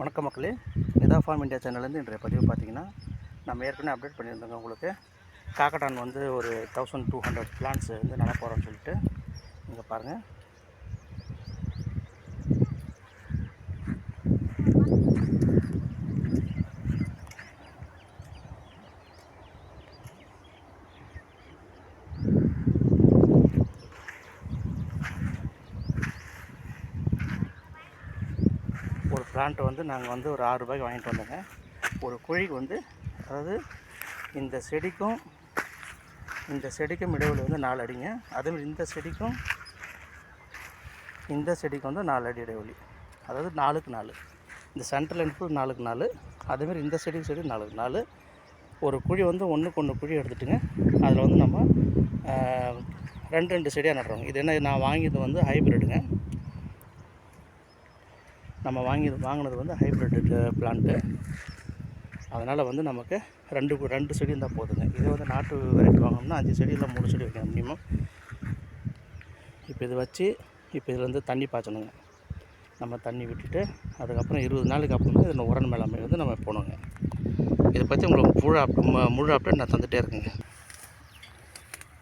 வணக்கம் மக்களே. Nita form India சேனல்லேருந்து இன்றைய பதிவு பார்த்தீங்கன்னா நம்ம ஏற்கனவே அப்டேட் பண்ணியிருந்தோங்க உங்களுக்கு. காக்கட்டான் வந்து ஒரு தௌசண்ட் டூ ஹண்ட்ரட் பிளான்ஸ் வந்து நடப்போகிறோம்னு சொல்லிட்டு இங்கே பாருங்கள் பிளான்ட் வந்து நாங்கள் வந்து ஒரு ஆறு ரூபாய்க்கு வாங்கிட்டு வந்தோங்க. ஒரு குழிக்கு வந்து அதாவது இந்த செடிக்கும் இந்த செடிக்கும் இடைவெளி வந்து நாலு அடிங்க. அதேமாதிரி இந்த செடிக்கும் இந்த செடிக்கு வந்து நாலு அடி இடைவெளி. அதாவது நாலுக்கு நாலு. இந்த சென்ட்ரல் லென்த்து நாலுக்கு நாலு. அதேமாதிரி இந்த செடிக்கு செடி நாலுக்கு நாலு. ஒரு குழி வந்து ஒன்றுக்கு ஒன்று குழி எடுத்துட்டுங்க. அதில் வந்து நம்ம ரெண்டு ரெண்டு செடியாக நடுறோம் இது என்ன நான் வாங்கியது வந்து ஹைப்ரிடுங்க நம்ம வாங்கி வாங்கினது வந்து ஹைப்ரிட் பிளான்ட்டு அதனால் வந்து நமக்கு ரெண்டு ரெண்டு செடி இருந்தால் போதுங்க. இதே வந்து நாட்டு வெரைட்டி வாங்கினோம்னா அஞ்சு செடி இல்லை மூணு செடி வைக்கணும் மினிமம் இப்போ இது வச்சு இப்போ இதில் வந்து தண்ணி பாய்ச்சணுங்க. நம்ம தண்ணி விட்டுட்டு அதுக்கப்புறம் இருபது நாளைக்கு அப்புறம் இதில் உரண் மேலாமை வந்து நம்ம போகணுங்க. இதை பற்றி உங்களுக்கு முழு அப் முழு அப்டேட் நான் தந்துகிட்டே இருக்கேங்க.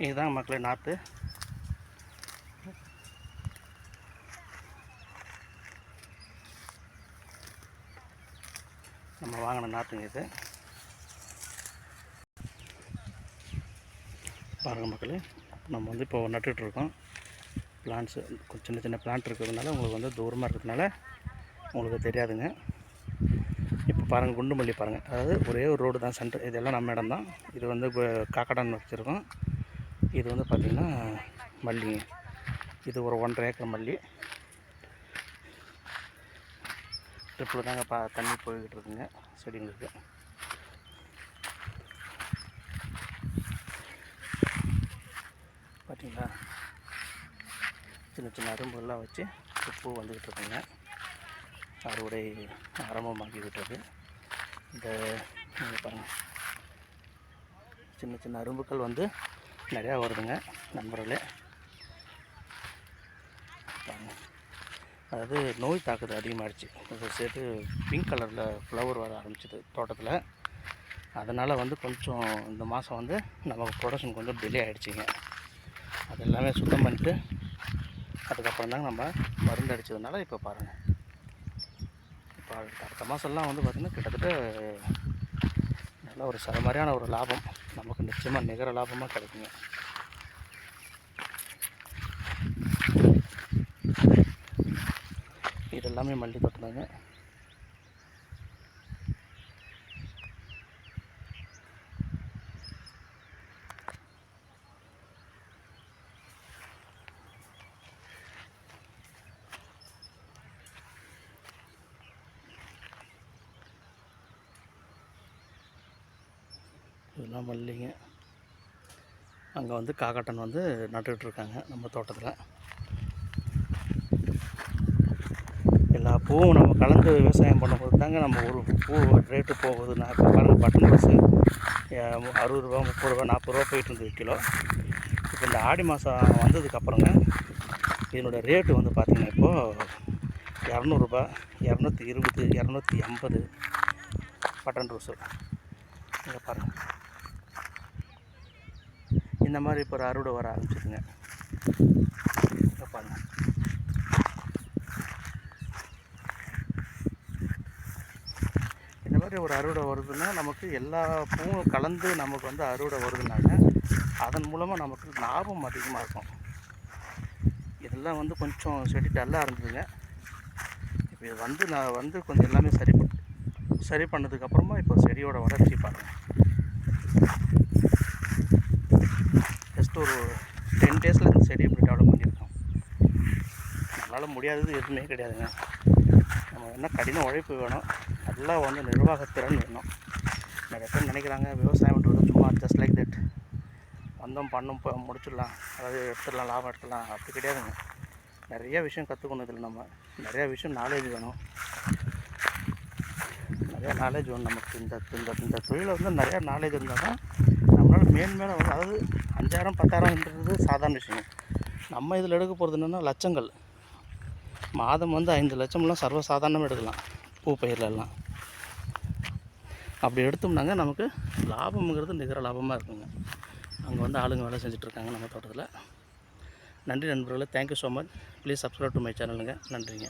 இதுதான் மக்களே நாற்று நம்ம வாங்கின நாற்றுங்க இது. பாருங்கள் மக்களே நம்ம வந்து இப்போ நட்டுட்ருக்கோம் பிளான்ட்ஸு சின்ன சின்ன பிளான்ட் இருக்கிறதுனால உங்களுக்கு வந்து தூரமாக இருக்கிறதுனால உங்களுக்கு தெரியாதுங்க. இப்போ பாருங்கள் குண்டு மல்லி பாருங்கள் அதாவது ஒரே ஒரு ரோடு தான் சென்டர் இதெல்லாம் நம்ம இடம் தான். இது வந்து இப்போ காக்கடான் வச்சுருக்கோம். இது வந்து பார்த்திங்கன்னா மல்லிங்க. இது ஒரு ஒன்றரை ஏக்கர் மல்லி. ட்ரிப்பில் தாங்க பா தண்ணி போய்கிட்டு இருக்குங்க செடிங்களுக்கு. பார்த்தீங்களா சின்ன சின்ன அரும்புகள்லாம் வச்சு பூ வந்துக்கிட்டு இருக்குங்க. அறுவடை ஆரம்பமாகி விட்டது இந்த பாருங்கள் சின்ன சின்ன அரும்புகள் வந்து நிறையா வருதுங்க நண்பர்களே. அதாவது நோய் தாக்குதல் அதிகமாகிடுச்சு அதை சேர்த்து பிங்க் கலரில் ஃப்ளவர் வர ஆரம்பிச்சிது தோட்டத்தில். அதனால் வந்து கொஞ்சம் இந்த மாதம் வந்து நமக்கு ப்ரொடக்ஷன் கொஞ்சம் டிலே ஆகிடுச்சிங்க அது எல்லாமே சுத்தம் பண்ணிட்டு அதுக்கப்புறம் தாங்க நம்ம மருந்து அடித்ததுனால இப்போ பாருங்கள் இப்போ அடுத்த மாதம்லாம் வந்து பார்த்திங்கன்னா கிட்டத்தட்ட நல்ல ஒரு சரமாரியான ஒரு லாபம். நமக்கு நிச்சயமாக நிகர லாபமாக கிடைக்குங்க இது எல்லாமே மல்லி தோட்டம் தாங்க இதெல்லாம் மல்லிங்க அங்கே வந்து காக்கட்டன் வந்து நட்டுக்கிட்டு இருக்காங்க நம்ம தோட்டத்தில் எல்லா பூவும் நம்ம கலந்து விவசாயம் பண்ணும்போது தாங்க நம்ம ஒரு பூ ரேட்டு போகுதுன்னா இப்போ பாருங்கள் பட்டன் ரோஸு அறுபது ரூபா முப்பது ரூபா நாற்பது ரூபா போயிட்டு இருந்தது கிலோ. இப்போ இந்த ஆடி மாதம் வந்ததுக்கப்புறங்க இதனோட ரேட்டு வந்து பார்த்திங்கன்னா இப்போது இரநூறுபா இரநூத்தி இருபது இரநூத்தி எண்பது பட்டன் ரோஸு. இங்கே பாருங்கள் இந்த மாதிரி இப்போ ஒரு அறுவடை வர ஆரம்பிச்சிருங்க இங்கே பாருங்கள் இந்த மாதிரி ஒரு அறுவடை வருதுன்னா நமக்கு எல்லா பூவும் கலந்து நமக்கு வந்து அறுவடை வருதுனாங்க அதன் மூலமாக நமக்கு லாபம் அதிகமாக இருக்கும். இதெல்லாம் வந்து கொஞ்சம் செடி டல்லாக இருந்ததுங்க. இப்போ இது வந்து நான் வந்து கொஞ்சம் எல்லாமே சரி சரி பண்ணதுக்கப்புறமா இப்போ செடியோட வளர்ச்சி பாருங்கள் ஜஸ்ட் ஒரு டென் டேஸில் இந்த செடி இப்படி டெவலப் பண்ணியிருக்கோம். நம்மளால் முடியாதது எதுவுமே கிடையாதுங்க. நம்ம என்ன கடின உழைப்பு வேணும். நல்லா வந்து நிர்வாகத்திறன் வேணும். நிறைய பேர் நினைக்கிறாங்க விவசாயம்ன்றது சும்மா ஜஸ்ட் லைக் தட் வந்தோம் பண்ணோம் இப்போ முடிச்சிடலாம். அதாவது எடுத்துடலாம் லாபம் எடுத்துடலாம். அப்படி கிடையாதுங்க. நிறைய விஷயம் கற்றுக்கணும் இதில் நம்ம. நிறைய விஷயம் நாலேஜ் வேணும். நிறையா நாலேஜ் வேணும் நமக்கு. இந்த இந்த இந்த தொழிலில் வந்து நிறையா நாலேஜ் இருந்தால் தான் நம்மளால் மேன்மேலே வந்து அதாவது அஞ்சாயிரம் பத்தாயிரம்ன்றது சாதாரண விஷயம் நம்ம இதில் எடுக்க போகிறது என்னென்னா லட்சங்கள். மாதம் வந்து ஐந்து லட்சம்லாம் சர்வசாதாரணமாக எடுக்கலாம். பூ பூ பயிர்லெல்லாம் அப்படி எடுத்தோம்னாங்க நமக்கு லாபம்ங்கிறது நிகர லாபமாக இருக்குங்க. அங்கே வந்து ஆளுங்க வேலை செஞ்சுட்ருக்காங்க நம்ம தோட்டத்தில். நன்றி நண்பர்களே thank you so much please subscribe to my சேனலுங்க நன்றிங்க.